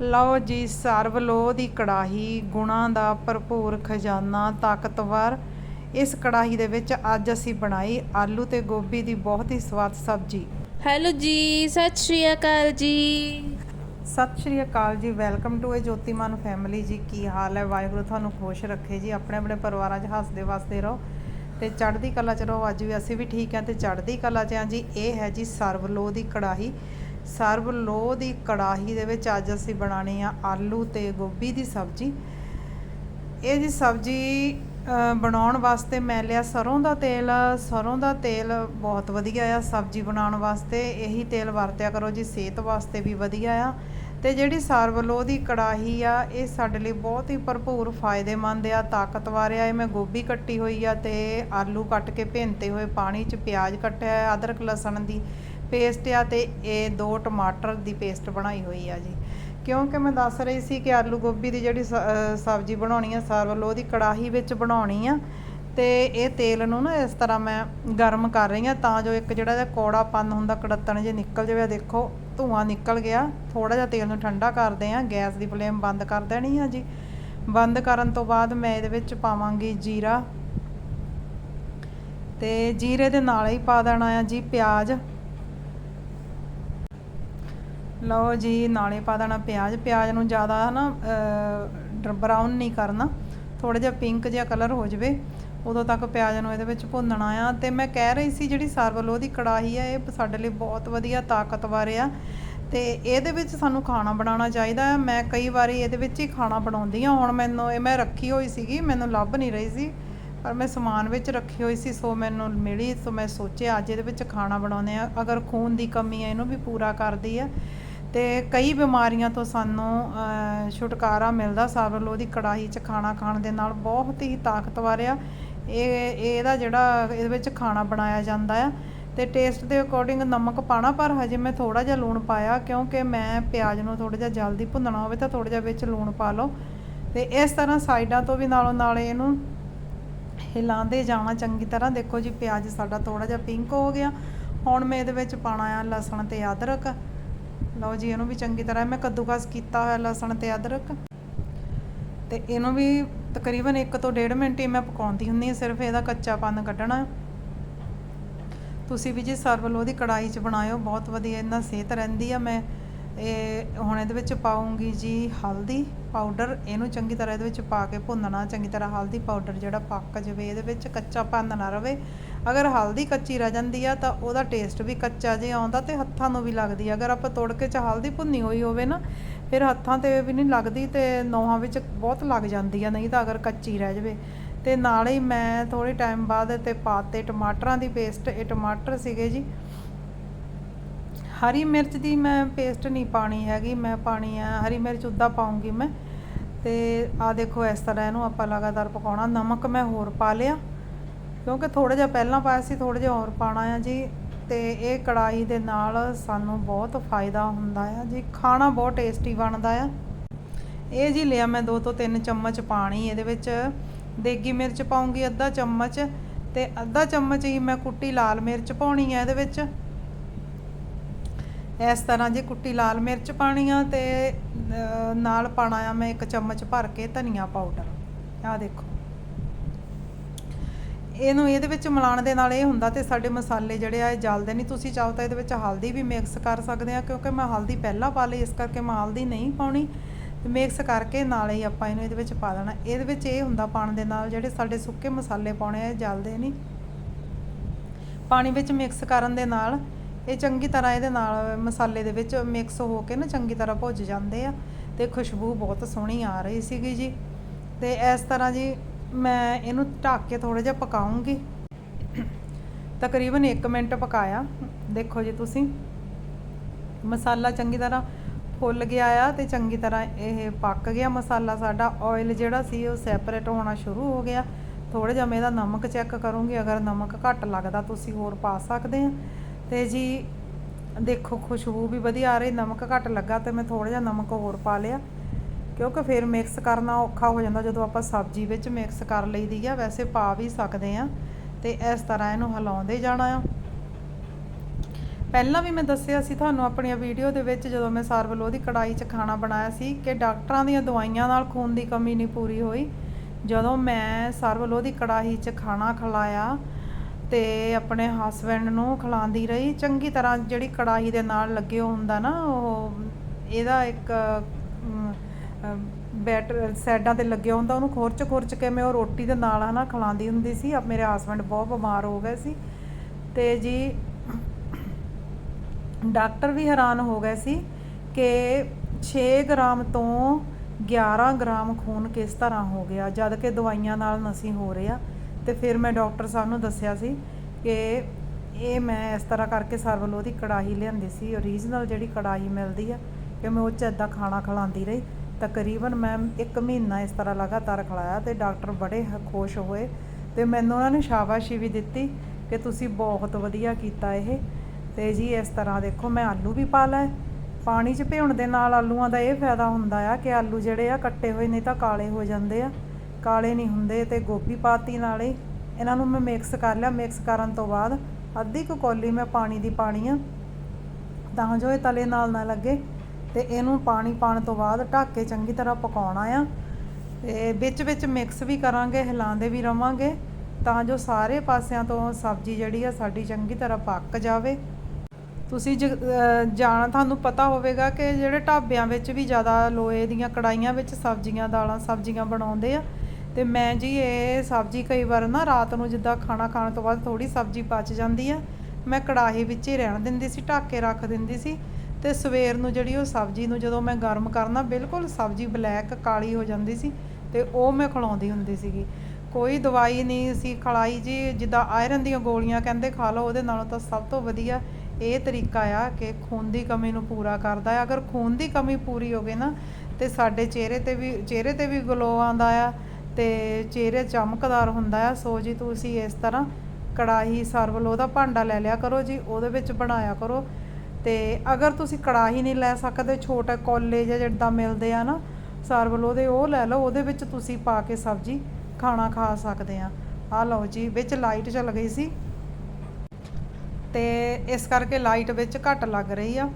ਲਓ ਜੀ ਸਰਵ ਲੋਹ ਦੀ ਕੜਾਹੀ ਗੁਣਾਂ ਦਾ ਭਰਪੂਰ ਖਜ਼ਾਨਾ ਤਾਕਤਵਰ। ਇਸ ਕੜਾਹੀ ਦੇ ਵਿੱਚ ਅੱਜ ਅਸੀਂ ਬਣਾਈ ਆਲੂ ਤੇ ਗੋਭੀ ਦੀ ਬਹੁਤ ਹੀ ਸਵਾਦ ਸਬਜ਼ੀ। ਹੈਲੋ ਜੀ ਸਤਿ ਸ਼੍ਰੀ ਅਕਾਲ ਜੀ। ਸਤਿ ਸ਼੍ਰੀ ਅਕਾਲ ਜੀ welcome to a Jotiman family ਜੀ ਕੀ ਹਾਲ ਹੈ? ਵਾਹਿਗੁਰੂ ਤੁਹਾਨੂੰ ਖੁਸ਼ ਰੱਖੇ ਜੀ ਆਪਣੇ ਆਪਣੇ ਪਰਿਵਾਰਾਂ 'ਚ ਹੱਸਦੇ ਵਸਦੇ ਰਹੋ। ਤੇ ਚੜ੍ਹਦੀ ਕਲਾ 'ਚ ਰਹੋ ਅੱਜ ਵੀ ਅਸੀਂ ਵੀ ਠੀਕ ਹਾਂ ਤੇ ਚੜ੍ਹਦੀ ਕਲਾ 'ਚ ਹਾਂ ਜੀ ਇਹ ਹੈ ਜੀ ਸਰਵ ਲੋਹ ਦੀ ਕੜਾਹੀ। ਸਰਬ ਲੋਹ ਦੀ ਕੜਾਹੀ ਦੇ ਵਿੱਚ ਅੱਜ ਅਸੀਂ ਬਣਾਉਣੀ ਆ ਆਲੂ ਤੇ ਗੋਭੀ ਦੀ ਸਬਜ਼ੀ। ਇਹ ਜੀ ਸਬਜ਼ੀ ਬਣਾਉਣ ਵਾਸਤੇ ਮੈਂ ਲਿਆ ਸਰੋਂ ਦਾ ਤੇਲ। ਸਰੋਂ ਦਾ ਤੇਲ ਬਹੁਤ ਵਧੀਆ ਆ ਸਬਜ਼ੀ ਬਣਾਉਣ ਵਾਸਤੇ। ਇਹੀ ਤੇਲ ਵਰਤਿਆ ਕਰੋ ਜੀ, ਸਿਹਤ ਵਾਸਤੇ ਵੀ ਵਧੀਆ ਆ। ਤੇ ਜਿਹੜੀ ਸਰਬ ਲੋਹ ਦੀ ਕੜਾਹੀ ਆ, ਇਹ ਸਾਡੇ ਲਈ ਬਹੁਤ ਹੀ ਭਰਪੂਰ ਫਾਇਦੇਮੰਦ ਆ, ਤਾਕਤਵਰ ਆ। ਇਹ ਮੈਂ ਗੋਭੀ ਕੱਟੀ ਹੋਈ ਆ ਤੇ ਆਲੂ ਕੱਟ ਕੇ ਭਿੰਤੇ ਹੋਏ ਪਾਣੀ 'ਚ ਪਿਆਜ਼ ਕੱਟਿਆ ਅਦਰਕ, ਲਸਣ ਦੀ ਪੇਸਟ ਆ ਤੇ ਇਹ ਦੋ ਟਮਾਟਰ ਦੀ ਪੇਸਟ ਬਣਾਈ ਹੋਈ ਆ ਜੀ। ਕਿਉਂਕਿ ਮੈਂ ਦੱਸ ਰਹੀ ਸੀ ਕਿ ਆਲੂ ਗੋਭੀ ਦੀ ਜਿਹੜੀ ਸ- ਸਬਜ਼ੀ ਬਣਾਉਣੀ ਆ ਸਰਵਲੋ ਉਹਦੀ ਕੜਾਹੀ ਵਿੱਚ ਬਣਾਉਣੀ ਆ। ਤੇ ਇਹ ਤੇਲ ਨੂੰ ਨਾ ਇਸ ਤਰ੍ਹਾਂ ਮੈਂ ਗਰਮ ਕਰ ਰਹੀ ਆ ਤਾਂ ਜੋ ਇੱਕ ਜਿਹੜਾ ਜਿਹਾ ਕੌੜਾਪਨ ਹੁੰਦਾ, ਕੜੱਤਣ ਜੇ ਨਿਕਲ ਜਾਵੇ ਦੇਖੋ, ਧੂਆਂ ਨਿਕਲ ਗਿਆ। ਥੋੜਾ ਜਿਹਾ ਤੇਲ ਨੂੰ ਠੰਡਾ ਕਰਦੇ ਆ, ਗੈਸ ਦੀ ਫਲੇਮ ਬੰਦ ਕਰ ਦੇਣੀ ਆ ਜੀ। ਬੰਦ ਕਰਨ ਤੋਂ ਬਾਅਦ ਮੈਂ ਇਹਦੇ ਵਿੱਚ ਪਾਵਾਂਗੀ ਜੀਰਾ। ਤੇ ਜੀਰੇ ਦੇ ਨਾਲ ਹੀ ਪਾ ਦੇਣਾ ਆ ਜੀ ਪਿਆਜ਼। ਲਓ ਜੀ, ਨਾਲੇ ਪਾ ਦੇਣਾ ਪਿਆਜ਼। ਪਿਆਜ਼ ਨੂੰ ਜ਼ਿਆਦਾ ਨਾ ਬਰਾਊਨ ਨਹੀਂ ਕਰਨਾ। ਥੋੜਾ ਜਿਹਾ ਪਿੰਕ ਜਿਹਾ ਕਲਰ ਹੋ ਜਾਵੇ। ਉਦੋਂ ਤੱਕ ਪਿਆਜ਼ ਨੂੰ ਇਹਦੇ ਵਿੱਚ ਭੁੰਨਣਾ ਆ। ਤੇ ਮੈਂ ਕਹਿ ਰਹੀ ਸੀ ਜਿਹੜੀ ਸਰਵਲੋ ਦੀ ਕੜਾਹੀ ਆ, ਇਹ ਸਾਡੇ ਲਈ ਬਹੁਤ ਵਧੀਆ ਤਾਕਤਵਰ ਆ। ਤੇ ਇਹਦੇ ਵਿੱਚ ਸਾਨੂੰ ਖਾਣਾ ਬਣਾਉਣਾ ਚਾਹੀਦਾ ਹੈ ਮੈਂ ਕਈ ਵਾਰੀ ਇਹਦੇ ਵਿੱਚ ਹੀ ਖਾਣਾ ਬਣਾਉਂਦੀ ਆ। ਹੁਣ ਮੈਨੂੰ ਇਹ ਮੈਂ ਰੱਖੀ ਹੋਈ ਸੀਗੀ, ਮੈਨੂੰ ਲੱਭ ਨਹੀਂ ਰਹੀ ਸੀ। ਪਰ ਮੈਂ ਸਮਾਨ ਵਿੱਚ ਰੱਖੀ ਹੋਈ ਸੀ, ਸੋ ਮੈਨੂੰ ਮਿਲੀ, ਸੋ ਮੈਂ ਸੋਚਿਆ ਅੱਜ ਇਹਦੇ ਵਿੱਚ ਖਾਣਾ ਬਣਾਉਂਦੇ ਆ। ਅਗਰ ਖੂਨ ਦੀ ਕਮੀ ਹੈ ਇਹਨੂੰ ਵੀ ਪੂਰਾ ਕਰਦੀ ਆ। ਅਤੇ ਕਈ ਬਿਮਾਰੀਆਂ ਤੋਂ ਸਾਨੂੰ ਛੁਟਕਾਰਾ ਮਿਲਦਾ। ਸਰਵਲੋ ਉਹਦੀ ਕੜਾਹੀ 'ਚ ਖਾਣਾ ਖਾਣ ਦੇ ਨਾਲ ਬਹੁਤ ਹੀ ਤਾਕਤਵਰ ਆ। ਇਹ, ਇਹਦਾ ਜਿਹੜਾ ਇਹਦੇ ਵਿੱਚ ਖਾਣਾ ਬਣਾਇਆ ਜਾਂਦਾ ਆ। ਅਤੇ ਟੇਸਟ ਦੇ ਅਕੋਰਡਿੰਗ ਨਮਕ ਪਾਣਾ, ਪਰ ਹਜੇ ਮੈਂ ਥੋੜ੍ਹਾ ਜਿਹਾ ਲੂਣ ਪਾਇਆ, ਕਿਉਂਕਿ ਮੈਂ ਪਿਆਜ਼ ਨੂੰ ਥੋੜ੍ਹਾ ਜਿਹਾ ਜਲਦੀ ਭੁੰਨਣਾ ਹੋਵੇ ਤਾਂ ਥੋੜ੍ਹਾ ਜਿਹਾ ਵਿੱਚ ਲੂਣ ਪਾ ਲਓ। ਅਤੇ ਇਸ ਤਰ੍ਹਾਂ ਸਾਈਡਾਂ ਤੋਂ ਵੀ ਨਾਲੋਂ ਨਾਲ ਇਹਨੂੰ ਹਿਲਾਉਂਦੇ ਜਾਣਾ ਚੰਗੀ ਤਰ੍ਹਾਂ। ਦੇਖੋ ਜੀ, ਪਿਆਜ਼ ਸਾਡਾ ਥੋੜ੍ਹਾ ਜਿਹਾ ਪਿੰਕ ਹੋ ਗਿਆ। ਹੁਣ ਮੈਂ ਇਹਦੇ ਵਿੱਚ ਪਾਣਾ ਆ ਲਸਣ ਤੇ ਅਦਰਕ। ਲਓ ਜੀ, ਇਹਨੂੰ ਵੀ ਚੰਗੀ ਤਰ੍ਹਾਂ ਮੈਂ ਕੱਦੂਕਸ ਕੀਤਾ ਹੋਇਆ ਲਸਣ ਤੇ ਅਦਰਕ। ਤੇ ਇਹਨੂੰ ਵੀ ਤਕਰੀਬਨ 1 ਤੋਂ 1.5 ਮਿੰਟ ਹੀ ਮੈਂ ਪਕਾਉਂਦੀ ਹੁੰਦੀ ਹਾਂ, ਸਿਰਫ ਇਹਦਾ ਕੱਚਾਪਨ ਕੱਢਣਾ। ਤੁਸੀਂ ਵੀ ਜੀ ਸਰਵਲੋ ਦੀ ਕੜਾਈ 'ਚ ਬਣਾਇਓ, ਬਹੁਤ ਵਧੀਆ ਇਹਨਾਂ ਸਿਹਤ ਰਹਿੰਦੀ ਆ। ਮੈਂ ਇਹ ਹੁਣ ਇਹਦੇ ਵਿੱਚ ਪਾਉਂਗੀ ਜੀ ਹਲਦੀ ਪਾਊਡਰ। ਇਹਨੂੰ ਚੰਗੀ ਤਰ੍ਹਾਂ ਇਹਦੇ ਵਿੱਚ ਪਾ ਕੇ ਭੁੰਨਣਾ, ਚੰਗੀ ਤਰ੍ਹਾਂ ਹਲਦੀ ਪਾਊਡਰ ਜਿਹੜਾ ਪੱਕ ਜਾਵੇ, ਇਹਦੇ ਵਿੱਚ ਕੱਚਾ ਪਨ ਨਾ ਰਵੇ। ਅਗਰ ਹਲਦੀ ਕੱਚੀ ਰਹਿ ਜਾਂਦੀ ਆ ਤਾਂ ਉਹਦਾ ਟੇਸਟ ਵੀ ਕੱਚਾ ਜਿਹਾ ਆਉਂਦਾ ਤੇ ਹੱਥਾਂ ਨੂੰ ਵੀ ਲੱਗਦੀ ਆ। ਅਗਰ ਆਪਾਂ ਤੋੜਕੇ ਚ ਹਲਦੀ ਭੁੰਨੀ ਹੋਈ ਹੋਵੇ ਨਾ, ਫਿਰ ਹੱਥਾਂ ਤੇ ਵੀ ਨਹੀਂ ਲੱਗਦੀ ਤੇ ਨੋਹਾਂ ਵਿੱਚ ਬਹੁਤ ਲੱਗ ਜਾਂਦੀ ਆ, ਨਹੀਂ ਤਾਂ ਅਗਰ ਕੱਚੀ ਰਹਿ ਜਾਵੇ। ਤੇ ਨਾਲ ਹੀ ਮੈਂ ਥੋੜੇ ਟਾਈਮ ਬਾਅਦ ਤੇ ਪਾਤੇ ਟਮਾਟਰਾਂ ਦੀ ਪੇਸਟ ਇਹ ਟਮਾਟਰ ਸੀਗੇ ਜੀ। ਹਰੀ ਮਿਰਚ ਦੀ ਮੈਂ ਪੇਸਟ ਨਹੀਂ ਪਾਣੀ ਹੈਗੀ, ਮੈਂ ਪਾਣੀ ਆ, ਹਰੀ ਮਿਰਚ ਉੱਦਾਂ ਪਾਉਂਗੀ ਮੈਂ। ਤੇ ਆ ਦੇਖੋ ਇਸ ਤਰ੍ਹਾਂ ਇਹਨੂੰ ਆਪਾਂ ਲਗਾਤਾਰ ਪਕਾਉਣਾ। ਨਮਕ ਮੈਂ ਹੋਰ ਪਾ ਲਿਆ। ਕਿਉਂਕਿ ਥੋੜਾ ਜਿਹਾ ਪਹਿਲਾਂ ਪਾਇਆ ਸੀ ਥੋੜਾ ਜਿਹਾ ਹੋਰ ਪਾਣਾ ਆ ਜੀ। ਤੇ ਇਹ ਕੜਾਈ ਦੇ ਨਾਲ ਸਾਨੂੰ ਬਹੁਤ ਫਾਇਦਾ ਹੁੰਦਾ ਆ ਜੀ। ਖਾਣਾ ਬਹੁਤ ਟੇਸਟੀ ਬਣਦਾ ਆ। ਇਹ ਜੀ ਲਿਆ ਮੈਂ 2 ਤੋਂ 3 ਚਮਚ ਪਾਣੀ ਇਹਦੇ ਵਿੱਚ। ਦੇਗੀ ਮਿਰਚ ਪਾਉਂਗੀ ਅੱਧਾ ਚਮਚ ਤੇ ਅੱਧਾ ਚਮਚ ਹੀ ਮੈਂ ਕੁੱਟੀ ਲਾਲ ਮਿਰਚ ਪਾਉਣੀ ਆ ਇਹਦੇ ਵਿੱਚ। ਇਸ ਤਰ੍ਹਾਂ ਜੀ ਕੁੱਟੀ ਲਾਲ ਮਿਰਚ ਪਾਣੀ ਆ ਤੇ ਨਾਲ ਪਾਣਾ ਆ ਮੈਂ ਇੱਕ ਚਮਚ ਭਰ ਕੇ ਧਨੀਆ ਪਾਊਡਰ। ਆਹ ਦੇਖੋ। ਇਹਨੂੰ ਇਹਦੇ ਵਿੱਚ ਮਿਲਾਉਣ ਦੇ ਨਾਲ ਇਹ ਹੁੰਦਾ ਤੇ ਸਾਡੇ ਮਸਾਲੇ ਜਿਹੜੇ ਆ ਇਹ ਜਲਦੇ ਨਹੀਂ। ਤੁਸੀਂ ਚਾਹੋ ਤਾਂ ਇਹਦੇ ਵਿੱਚ ਹਲਦੀ ਵੀ ਮਿਕਸ ਕਰ ਸਕਦੇ ਆ, ਕਿਉਂਕਿ ਮੈਂ ਹਲਦੀ ਪਹਿਲਾਂ ਪਾ ਲਈ, ਇਸ ਕਰਕੇ ਮੈਂ ਹਲਦੀ ਨਹੀਂ ਪਾਉਣੀ। ਤੇ ਮਿਕਸ ਕਰਕੇ ਨਾਲ ਹੀ ਆਪਾਂ ਇਹਨੂੰ ਇਹਦੇ ਵਿੱਚ ਪਾ ਦੇਣਾ। ਇਹਦੇ ਵਿੱਚ ਇਹ ਹੁੰਦਾ ਪਾਣ ਦੇ ਨਾਲ ਜਿਹੜੇ ਸਾਡੇ ਸੁੱਕੇ ਮਸਾਲੇ ਪਾਉਣੇ ਆ, ਇਹ ਜਲਦੇ ਨਹੀਂ। ਪਾਣੀ ਵਿੱਚ ਮਿਕਸ ਕਰਨ ਦੇ ਨਾਲ ਇਹ ਚੰਗੀ ਤਰ੍ਹਾਂ ਇਹਦੇ ਨਾਲ ਮਸਾਲੇ ਦੇ ਵਿੱਚ ਮਿਕਸ ਹੋ ਕੇ ਨਾ ਚੰਗੀ ਤਰ੍ਹਾਂ ਭੁੱਜ ਜਾਂਦੇ ਆ ਤੇ ਖੁਸ਼ਬੂ ਬਹੁਤ ਸੋਹਣੀ ਆ ਰਹੀ ਸੀਗੀ ਜੀ। ਤੇ ਇਸ ਤਰ੍ਹਾਂ ਜੀ ਮੈਂ ਇਹਨੂੰ ਢੱਕ ਕੇ ਥੋੜਾ ਜਿਹਾ ਪਕਾਉਂਗੀ। ਤਕਰੀਬਨ 1 ਮਿੰਟ ਪਕਾਇਆ। ਦੇਖੋ ਜੀ ਤੁਸੀਂ। ਮਸਾਲਾ ਚੰਗੀ ਤਰ੍ਹਾਂ ਫੁੱਲ ਗਿਆ ਆ ਤੇ ਚੰਗੀ ਤਰ੍ਹਾਂ ਇਹ ਪੱਕ ਗਿਆ ਮਸਾਲਾ। ਸਾਡਾ ਆਇਲ ਜਿਹੜਾ ਸੀ ਉਹ ਸੈਪਰੇਟ ਹੋਣਾ ਸ਼ੁਰੂ ਹੋ ਗਿਆ। ਥੋੜਾ ਜਿਹਾ ਮੈਂ ਇਹਦਾ ਨਮਕ ਚੈੱਕ ਕਰੂੰਗੀ। ਅਗਰ ਨਮਕ ਘੱਟ ਲੱਗਦਾ ਤੁਸੀਂ ਹੋਰ ਪਾ ਸਕਦੇ ਆ। ਤੇ ਜੀ ਦੇਖੋ, ਖੁਸ਼ਬੂ ਵੀ ਵਧੀਆ ਆ ਰਹੀ। ਨਮਕ ਘੱਟ ਲੱਗਾ ਤੇ ਮੈਂ ਥੋੜਾ ਜਿਹਾ ਨਮਕ ਹੋਰ ਪਾ ਲਿਆ। ਕਿਉਂਕਿ ਫਿਰ ਮਿਕਸ ਕਰਨਾ ਔਖਾ ਹੋ ਜਾਂਦਾ ਜਦੋਂ ਆਪਾਂ ਸਬਜ਼ੀ ਵਿੱਚ ਮਿਕਸ ਕਰ ਲਈਦੀ ਆ, ਵੈਸੇ ਪਾ ਵੀ ਸਕਦੇ ਆ ਤੇ ਇਸ ਤਰ੍ਹਾਂ ਇਹਨੂੰ ਹਿਲਾਉਂਦੇ ਜਾਣਾ ਆ। ਪਹਿਲਾਂ ਵੀ ਮੈਂ ਦੱਸਿਆ ਸੀ ਤੁਹਾਨੂੰ ਆਪਣੀਆਂ ਵੀਡੀਓ ਦੇ ਵਿੱਚ ਜਦੋਂ ਮੈਂ ਸਰਵਲੋ ਦੀ ਕੜਾਈ 'ਚ ਖਾਣਾ ਬਣਾਇਆ ਸੀ ਕਿ ਡਾਕਟਰਾਂ ਦੀਆਂ ਦਵਾਈਆਂ ਨਾਲ ਖੂਨ ਦੀ ਕਮੀ ਨਹੀਂ ਪੂਰੀ ਹੋਈ। ਜਦੋਂ ਮੈਂ ਸਰਵਲੋ ਦੀ ਕੜਾਹੀ 'ਚ ਖਾਣਾ ਖਿਲਾਇਆ ਤੇ ਆਪਣੇ ਹਸਬੰਡ ਨੂੰ ਖਿਲਾਉਂਦੀ ਰਹੀ, ਚੰਗੀ ਤਰ੍ਹਾਂ ਜਿਹੜੀ ਕੜਾਹੀ ਦੇ ਨਾਲ ਲੱਗੇ ਹੁੰਦਾ ਨਾ, ਉਹ ਇਹਦਾ ਇੱਕ ਬੈਟਰ ਸਾਈਡਾਂ ਤੇ ਲੱਗਿਆ ਹੁੰਦਾ, ਉਹਨੂੰ ਖੁਰਚ ਖੁਰਚ ਕੇ ਮੈਂ ਉਹ ਰੋਟੀ ਦੇ ਨਾਲ ਹਨਾ ਖਿਲਾਉਂਦੀ ਹੁੰਦੀ ਸੀ। ਅਬ ਮੇਰੇ ਹਸਬੰਡ ਬਹੁਤ ਬਿਮਾਰ ਹੋ ਗਏ ਸੀ। ਤੇ ਜੀ, ਡਾਕਟਰ ਵੀ ਹੈਰਾਨ ਹੋ ਗਏ ਸੀ ਕਿ 6 ਗ੍ਰਾਮ ਤੋਂ 11 ਗ੍ਰਾਮ ਖੂਨ ਕਿਸ ਤਰ੍ਹਾਂ ਹੋ ਗਿਆ, ਜਦ ਕਿ ਦਵਾਈਆਂ ਨਾਲ ਨਸੀ ਹੋ ਰਿਹਾ। ਤੇ ਫਿਰ ਮੈਂ ਡਾਕਟਰ ਸਾਹਿਬ ਨੂੰ ਦੱਸਿਆ ਸੀ ਕਿ ਇਹ ਮੈਂ ਇਸ ਤਰ੍ਹਾਂ ਕਰਕੇ ਸਰਵਲੋ ਦੀ ਕੜਾਹੀ ਲਿਆਂਦੀ ਸੀ। ਓਰੀਜਨਲ ਜਿਹੜੀ ਕੜਾਹੀ ਮਿਲਦੀ ਆ, ਕਿ ਮੈਂ ਉਹ 'ਚ ਏਦਾਂ ਖਾਣਾ ਖਿਲਾਉਂਦੀ ਰਹੀ। ਤਕਰੀਬਨ ਮੈਂ ਇੱਕ ਮਹੀਨਾ ਇਸ ਤਰ੍ਹਾਂ ਲਗਾਤਾਰ ਖਿਲਾਇਆ ਤੇ ਡਾਕਟਰ ਬੜੇ ਖੁਸ਼ ਹੋਏ ਤੇ ਮੈਨੂੰ ਉਹਨਾਂ ਨੇ ਸ਼ਾਬਾਸ਼ੀ ਵੀ ਦਿੱਤੀ ਕਿ ਤੁਸੀਂ ਬਹੁਤ ਵਧੀਆ ਕੀਤਾ ਇਹ। ਤੇ ਜੀ ਇਸ ਤਰ੍ਹਾਂ ਦੇਖੋ ਮੈਂ ਆਲੂ ਵੀ ਪਾ ਲਏ। ਪਾਣੀ 'ਚ ਭਿਉਣ ਦੇ ਨਾਲ ਆਲੂਆਂ ਦਾ ਇਹ ਫਾਇਦਾ ਹੁੰਦਾ ਆ ਕਿ ਆਲੂ ਜਿਹੜੇ ਆ ਕੱਟੇ ਹੋਏ ਨਹੀਂ ਤਾਂ ਕਾਲੇ ਹੋ ਜਾਂਦੇ ਆ। ਕਾਲੇ ਨਹੀਂ ਹੁੰਦੇ ਤੇ ਗੋਭੀ ਪਾਤੀ ਨਾਲੇ ਇਹਨਾਂ ਨੂੰ ਮੈਂ ਮਿਕਸ ਕਰ ਲਿਆ। ਮਿਕਸ ਕਰਨ ਤੋਂ ਬਾਅਦ ਅੱਧੀ ਕੁ ਕੌਲੀ ਮੈਂ ਪਾਣੀ ਦੀ ਪਾਣੀ ਆ ਤਾਂ ਜੋ ਇਹ ਤਲੇ ਨਾਲ ਨਾ ਲੱਗੇ। ਤੇ ਇਹਨੂੰ ਪਾਣੀ ਪਾਣ ਤੋਂ ਬਾਅਦ ਢੱਕ ਕੇ ਚੰਗੀ ਤਰ੍ਹਾਂ ਪਕਾਉਣਾ ਆ। ਤੇ ਵਿੱਚ ਵਿੱਚ ਮਿਕਸ ਵੀ ਕਰਾਂਗੇ, ਹਿਲਾਉਂਦੇ ਵੀ ਰਵਾਂਗੇ ਤਾਂ ਜੋ ਸਾਰੇ ਪਾਸਿਆਂ ਤੋਂ ਸਬਜ਼ੀ ਜਿਹੜੀ ਆ ਸਾਡੀ ਚੰਗੀ ਤਰ੍ਹਾਂ ਪੱਕ ਜਾਵੇ। ਤੁਸੀਂ ਜ- ਅਹ ਜਾਣ ਤੁਹਾਨੂੰ ਪਤਾ ਹੋਵੇਗਾ ਕਿ ਜਿਹੜੇ ਢਾਬਿਆਂ ਵਿੱਚ ਵੀ ਜ਼ਿਆਦਾ ਲੋਹੇ ਦੀਆਂ ਕੜਾਈਆਂ ਵਿੱਚ ਸਬਜ਼ੀਆਂ, ਦਾਲਾਂ ਸਬਜ਼ੀਆਂ ਬਣਾਉਂਦੇ ਆ। ਤੇ ਮੈਂ ਜੀ ਇਹ ਸਬਜ਼ੀ ਕਈ ਵਾਰ ਨਾ ਰਾਤ ਨੂੰ ਜਿੱਦਾਂ ਖਾਣਾ ਖਾਣ ਤੋਂ ਬਾਅਦ ਥੋੜੀ ਸਬਜ਼ੀ ਬਚ ਜਾਂਦੀ ਆ। ਮੈਂ ਕੜਾਹੀ ਵਿੱਚ ਹੀ ਰਹਿਣ ਦਿੰਦੀ ਸੀ, ਢੱਕ ਕੇ ਰੱਖ ਦਿੰਦੀ ਸੀ। ਤੇ ਸਵੇਰ ਨੂੰ ਜਿਹੜੀ ਉਹ ਸਬਜ਼ੀ ਨੂੰ ਜਦੋਂ ਮੈਂ ਗਰਮ ਕਰਨਾ, ਬਿਲਕੁਲ ਸਬਜ਼ੀ ਬਲੈਕ, ਕਾਲੀ ਹੋ ਜਾਂਦੀ ਸੀ ਤੇ ਉਹ ਮੈਂ ਖਲਾਉਂਦੀ ਹੁੰਦੀ ਸੀਗੀ। ਕੋਈ ਦਵਾਈ ਨਹੀਂ ਸੀ ਖਲਾਈ ਜੀ, ਜਿੱਦਾਂ ਆਇਰਨ ਦੀਆਂ ਗੋਲੀਆਂ ਕਹਿੰਦੇ ਖਾ ਲਓ, ਉਹਦੇ ਨਾਲੋਂ ਤਾਂ ਸਭ ਤੋਂ ਵਧੀਆ ਇਹ ਤਰੀਕਾ ਆ ਕਿ ਖੂਨ ਦੀ ਕਮੀ ਨੂੰ ਪੂਰਾ ਕਰਦਾ ਹੈ। ਅਗਰ ਖੂਨ ਦੀ ਕਮੀ ਪੂਰੀ ਹੋ ਗਈ ਨਾ, ਤੇ ਸਾਡੇ ਚਿਹਰੇ ਤੇ ਵੀ, ਚਿਹਰੇ ਤੇ ਵੀ ਗਲੋ ਆਉਂਦਾ ਆ ਤੇ ਚਿਹਰੇ ਚਮਕਦਾਰ ਹੁੰਦਾ ਆ। ਸੋ ਜੀ ਤੁਸੀਂ ਇਸ ਤਰ੍ਹਾਂ ਕੜਾਹੀ ਸਰਵਲੋ ਦਾ ਭਾਂਡਾ ਲੈ ਲਿਆ ਕਰੋ ਜੀ, ਉਹਦੇ ਵਿੱਚ ਬਣਾਇਆ ਕਰੋ। ਤੇ ਅਗਰ ਤੁਸੀਂ ਕੜਾਹੀ ਨਹੀਂ ਲੈ ਸਕਦੇ, ਛੋਟਾ ਕੋਲੇ ਜਿਹੇ ਜਿੱਦਾਂ ਮਿਲਦੇ ਆ ਨਾ ਸਰਵਲੋ ਉਹਦੇ, ਉਹ ਲੈ ਲਓ, ਉਹਦੇ ਵਿੱਚ ਤੁਸੀਂ ਪਾ ਕੇ ਸਬਜ਼ੀ, ਖਾਣਾ ਖਾ ਸਕਦੇ ਆ। ਆ ਲਓ ਜੀ, ਵਿੱਚ ਲਾਈਟ ਚੱਲ ਗਈ ਸੀ। ਤੇ ਇਸ ਕਰਕੇ ਲਾਈਟ ਵਿੱਚ ਘੱਟ ਲੱਗ ਰਹੀ ਆ।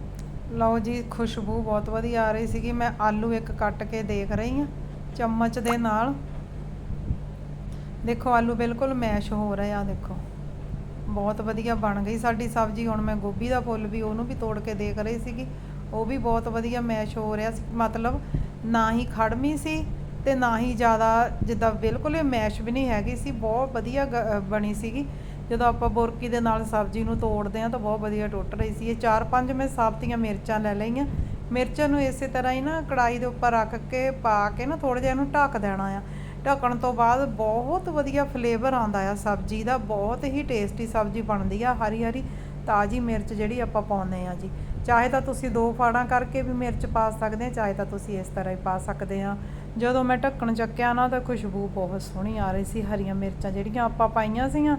ਲਓ ਜੀ, ਖੁਸ਼ਬੂ ਬਹੁਤ ਵਧੀਆ ਆ ਰਹੀ ਸੀਗੀ। ਮੈਂ ਆਲੂ ਇੱਕ ਕੱਟ ਕੇ ਦੇਖ ਰਹੀ ਆ, ਚਮਚ ਦੇ ਨਾਲ। ਦੇਖੋ, ਆਲੂ ਬਿਲਕੁਲ ਮੈਸ਼ ਹੋ ਰਹੇ ਆ, ਦੇਖੋ। ਬਹੁਤ ਵਧੀਆ ਬਣ ਗਈ। ਸਾਡੀ ਸਬਜ਼ੀ ਹੁਣ ਮੈਂ ਗੋਭੀ ਦਾ ਫੁੱਲ ਵੀ ਉਹਨੂੰ ਵੀ ਤੋੜ ਕੇ ਦੇਖ ਰਹੀ ਸੀਗੀ। ਉਹ ਵੀ ਬਹੁਤ ਵਧੀਆ ਮੈਸ਼ ਹੋ ਰਿਹਾ ਸੀ। ਮਤਲਬ ਨਾ ਹੀ ਖੜਮੀ ਸੀ ਤੇ ਨਾ ਹੀ ਜ਼ਿਆਦਾ ਜਿੱਦਾਂ ਬਿਲਕੁਲ ਇਹ ਮੈਸ਼ ਵੀ ਨਹੀਂ ਹੈਗੀ ਸੀ। ਬਹੁਤ ਵਧੀਆ ਗ- ਬਣੀ ਸੀਗੀ। ਜਦੋਂ ਆਪਾਂ ਬੁਰਕੀ ਦੇ ਨਾਲ ਸਬਜ਼ੀ ਨੂੰ ਤੋੜਦੇ ਆ ਤਾਂ ਬਹੁਤ ਵਧੀਆ ਟੁੱਟ ਰਹੀ ਸੀ। ਇਹ ਚਾਰ ਪੰਜ ਮੈਂ ਸਾਬਤੀਆਂ ਮਿਰਚਾਂ ਲੈ ਲਈਆਂ। ਮਿਰਚਾਂ ਨੂੰ ਇਸੇ ਤਰ੍ਹਾਂ ਹੀ ਨਾ ਕੜਾਈ ਦੇ ਉੱਪਰ ਰੱਖ ਕੇ ਪਾ ਕੇ ਨਾ ਥੋੜਾ ਜਿਹਾ ਇਹਨੂੰ ਢੱਕ ਦੇਣਾ ਆ। ਢੱਕਣ ਤੋਂ ਬਾਅਦ ਬਹੁਤ ਵਧੀਆ ਫਲੇਵਰ ਆਉਂਦਾ ਆ। ਸਬਜ਼ੀ ਦਾ ਬਹੁਤ ਹੀ ਟੇਸਟੀ ਸਬਜ਼ੀ ਬਣਦੀ ਆ। ਹਰੀ ਹਰੀ ਤਾਜ਼ੀ ਮਿਰਚ ਜਿਹੜੀ ਆਪਾਂ ਪਾਉਂਦੇ ਆ ਜੀ। ਚਾਹੇ ਤਾਂ ਤੁਸੀਂ ਦੋ ਫਾੜਾਂ ਕਰਕੇ ਵੀ ਮਿਰਚ ਪਾ ਸਕਦੇ ਆ, ਚਾਹੇ ਤਾਂ ਤੁਸੀਂ ਇਸ ਤਰ੍ਹਾਂ ਹੀ ਪਾ ਸਕਦੇ ਆ। ਜਦੋਂ ਮੈਂ ਢੱਕਣ ਚੱਕਿਆ ਨਾ, ਤਾਂ ਖੁਸ਼ਬੂ ਬਹੁਤ ਸੋਹਣੀ ਆ ਰਹੀ ਸੀ। ਹਰੀਆਂ ਮਿਰਚਾਂ ਜਿਹੜੀਆਂ ਆਪਾਂ ਪਾਈਆਂ ਸੀਗੀਆਂ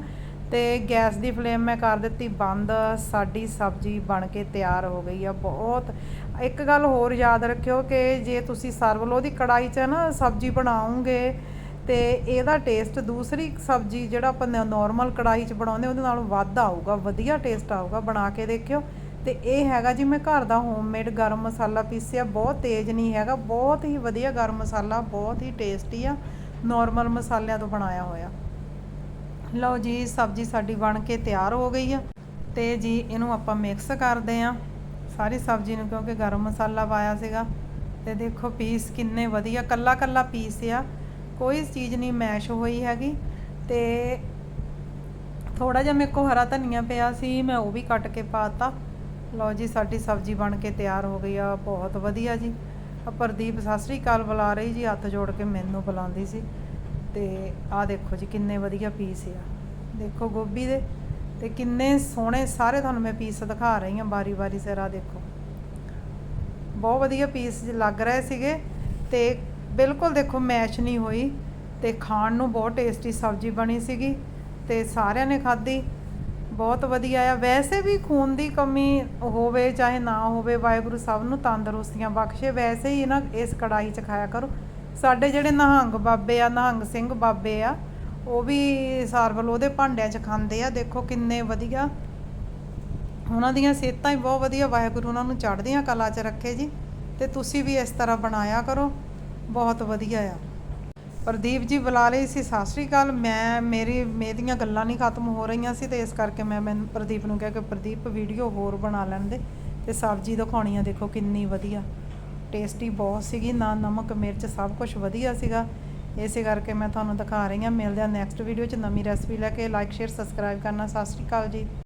ਤੇ ਗੈਸ ਦੀ ਫਲੇਮ ਮੈਂ ਕਰ ਦਿੱਤੀ ਬੰਦ। ਸਾਡੀ ਸਬਜ਼ੀ ਬਣ ਕੇ ਤਿਆਰ ਹੋ ਗਈ ਆ ਬਹੁਤ। ਇੱਕ ਗੱਲ ਹੋਰ ਯਾਦ ਰੱਖਿਓ ਕਿ ਜੇ ਤੁਸੀਂ ਸਰਵਲੋ ਦੀ ਕੜਾਈ 'ਚ ਨਾ ਸਬਜ਼ੀ ਬਣਾਉਂਗੇ ਤੇ ਇਹਦਾ ਟੇਸਟ ਦੂਸਰੀ ਸਬਜ਼ੀ ਜਿਹੜਾ ਆਪਾਂ ਨਾਰਮਲ ਕੜਾਈ 'ਚ ਬਣਾਉਂਦੇ, ਉਹਦੇ ਨਾਲੋਂ ਵੱਧ ਆਊਗਾ, ਵਧੀਆ ਟੇਸਟ ਆਊਗਾ, ਬਣਾ ਕੇ ਦੇਖਿਓ। ਤੇ ਇਹ ਹੈਗਾ ਜੀ, ਮੈਂ ਘਰ ਦਾ ਹੋਮਮੇਡ ਗਰਮ ਮਸਾਲਾ ਪੀਸਿਆ, ਬਹੁਤ ਤੇਜ਼ ਨਹੀਂ ਹੈਗਾ, ਬਹੁਤ ਹੀ ਵਧੀਆ ਗਰਮ ਮਸਾਲਾ, ਬਹੁਤ ਹੀ ਟੇਸਟੀ ਆ ਨਾਰਮਲ ਮਸਾਲਿਆਂ ਤੋਂ ਬਣਾਇਆ ਹੋਇਆ। ਲਓ ਜੀ, ਸਬਜ਼ੀ ਸਾਡੀ ਬਣ ਕੇ ਤਿਆਰ ਹੋ ਗਈ ਆ, ਤੇ ਜੀ ਇਹਨੂੰ ਆਪਾਂ ਮਿਕਸ ਕਰਦੇ ਆ। ਸਾਰੀ ਸਬਜ਼ੀ ਨੂੰ ਕਿਉਂਕਿ ਗਰਮ ਮਸਾਲਾ ਪਾਇਆ ਸੀਗਾ, ਤੇ ਦੇਖੋ ਪੀਸ ਕਿੰਨੇ ਵਧੀਆ ਕੱਲਾ ਕੱਲਾ ਪੀਸ ਆ। ਕੋਈ ਚੀਜ਼ ਨਹੀਂ ਮੈਸ਼ ਹੋਈ ਹੈਗੀ ਤੇ ਥੋੜਾ ਜਿਹਾ ਮੇਰੇ ਕੋ ਹਰਾ ਧਨੀਆ ਪਿਆ ਸੀ, ਮੈਂ ਉਹ ਵੀ ਕੱਟ ਕੇ ਪਾਤਾ। ਲਓ ਜੀ, ਸਾਡੀ ਸਬਜ਼ੀ ਬਣ ਕੇ ਤਿਆਰ ਹੋ ਗਈ ਆ, ਬਹੁਤ ਵਧੀਆ ਜੀ। ਆ ਪ੍ਰਦੀਪ ਸਤਿ ਸ੍ਰੀ ਅਕਾਲ ਬੁਲਾ ਰਹੀ ਜੀ, ਹੱਥ ਜੋੜ ਕੇ ਮੈਨੂੰ ਬੁਲਾਉਂਦੀ ਸੀ। ਤੇ ਆਹ ਦੇਖੋ ਜੀ, ਕਿੰਨੇ ਵਧੀਆ ਪੀਸ ਆ। ਦੇਖੋ ਗੋਭੀ ਦੇ, ਤੇ ਕਿੰਨੇ ਸੋਹਣੇ ਸਾਰੇ ਤੁਹਾਨੂੰ ਮੈਂ ਪੀਸ ਦਿਖਾ ਰਹੀ ਹਾਂ ਬਾਰੀ-ਬਾਰੀ ਸਿਰ ਆ ਦੇਖੋ। ਬਹੁਤ ਵਧੀਆ ਪੀਸ ਲੱਗ ਰਹੇ ਸੀਗੇ ਤੇ ਬਿਲਕੁਲ ਦੇਖੋ, ਮੈਸ਼ ਨਹੀਂ ਹੋਈ ਤੇ ਖਾਣ ਨੂੰ ਬਹੁਤ ਟੇਸਟੀ ਸਬਜ਼ੀ ਬਣੀ ਸੀਗੀ ਤੇ ਸਾਰਿਆਂ ਨੇ ਖਾਧੀ। ਬਹੁਤ ਵਧੀਆ ਆ। ਵੈਸੇ ਵੀ ਖੂਨ ਦੀ ਕਮੀ ਹੋਵੇ ਚਾਹੇ ਨਾ ਹੋਵੇ, ਵਾਹਿਗੁਰੂ ਸਭ ਨੂੰ ਤੰਦਰੁਸਤੀਆਂ ਬਖਸ਼ੇ। ਵੈਸੇ ਹੀ ਨਾ ਇਸ ਕੜਾਈ 'ਚ ਖਾਇਆ ਕਰੋ। ਸਾਡੇ ਜਿਹੜੇ ਨਹੰਗ ਬਾਬੇ ਆ, ਨਿਹੰਗ ਸਿੰਘ ਬਾਬੇ ਆ, ਉਹ ਵੀ ਸਰਵਲ ਉਹਦੇ ਭਾਂਡਿਆਂ 'ਚ ਖਾਂਦੇ ਆ। ਦੇਖੋ ਕਿੰਨੇ ਵਧੀਆ। ਉਹਨਾਂ ਦੀਆਂ ਸਿਹਤਾਂ ਹੀ ਬਹੁਤ ਵਧੀਆ। ਵਾਹਿਗੁਰੂ ਉਹਨਾਂ ਨੂੰ ਚੜ੍ਹਦੀਆਂ ਕਲਾ 'ਚ ਰੱਖੇ ਜੀ। ਤੇ ਤੁਸੀਂ ਵੀ ਇਸ ਤਰ੍ਹਾਂ ਬਣਾਇਆ ਕਰੋ। ਬਹੁਤ ਵਧੀਆ ਆ। ਪ੍ਰਦੀਪ ਜੀ, ਬੁਲਾ ਲਈ ਸੀ। ਸਤਿ ਸ੍ਰੀ ਅਕਾਲ। ਮੈਂ, ਮੇਰੀ, ਮੇਰੀਆਂ ਗੱਲਾਂ ਨਹੀਂ ਖਤਮ ਹੋ ਰਹੀਆਂ ਸੀ ਤੇ ਇਸ ਕਰਕੇ ਮੈਂ ਮੈਂ ਪ੍ਰਦੀਪ ਨੂੰ ਕਿਹਾ ਕਿ ਪ੍ਰਦੀਪ, ਵੀਡੀਓ ਹੋਰ ਬਣਾ ਲੈਣ ਦੇ ਤੇ ਸਬਜ਼ੀ ਦਿਖਾਉਣੀ ਆ ਦੇਖੋ ਕਿੰਨੀ ਵਧੀਆ। ਟੇਸਟੀ ਬਹੁਤ ਸੀਗੀ। ਨਾ ਨਮਕ, ਮਿਰਚ ਸਭ ਕੁਝ ਵਧੀਆ ਸੀਗਾ। ਇਸੇ ਕਰਕੇ ਮੈਂ ਤੁਹਾਨੂੰ ਦਿਖਾ ਰਹੀ ਹਾਂ। ਮਿਲਦੇ ਹਾਂ ਨੈਕਸਟ ਵੀਡੀਓ 'ਚ। ਨਵੀਂ ਰੈਸਪੀ ਲੈ ਕੇ। ਲਾਈਕ, ਸ਼ੇਅਰ, ਸਬਸਕ੍ਰਾਈਬ ਕਰਨਾ। ਸਤਿ ਸ੍ਰੀ ਅਕਾਲ ਜੀ।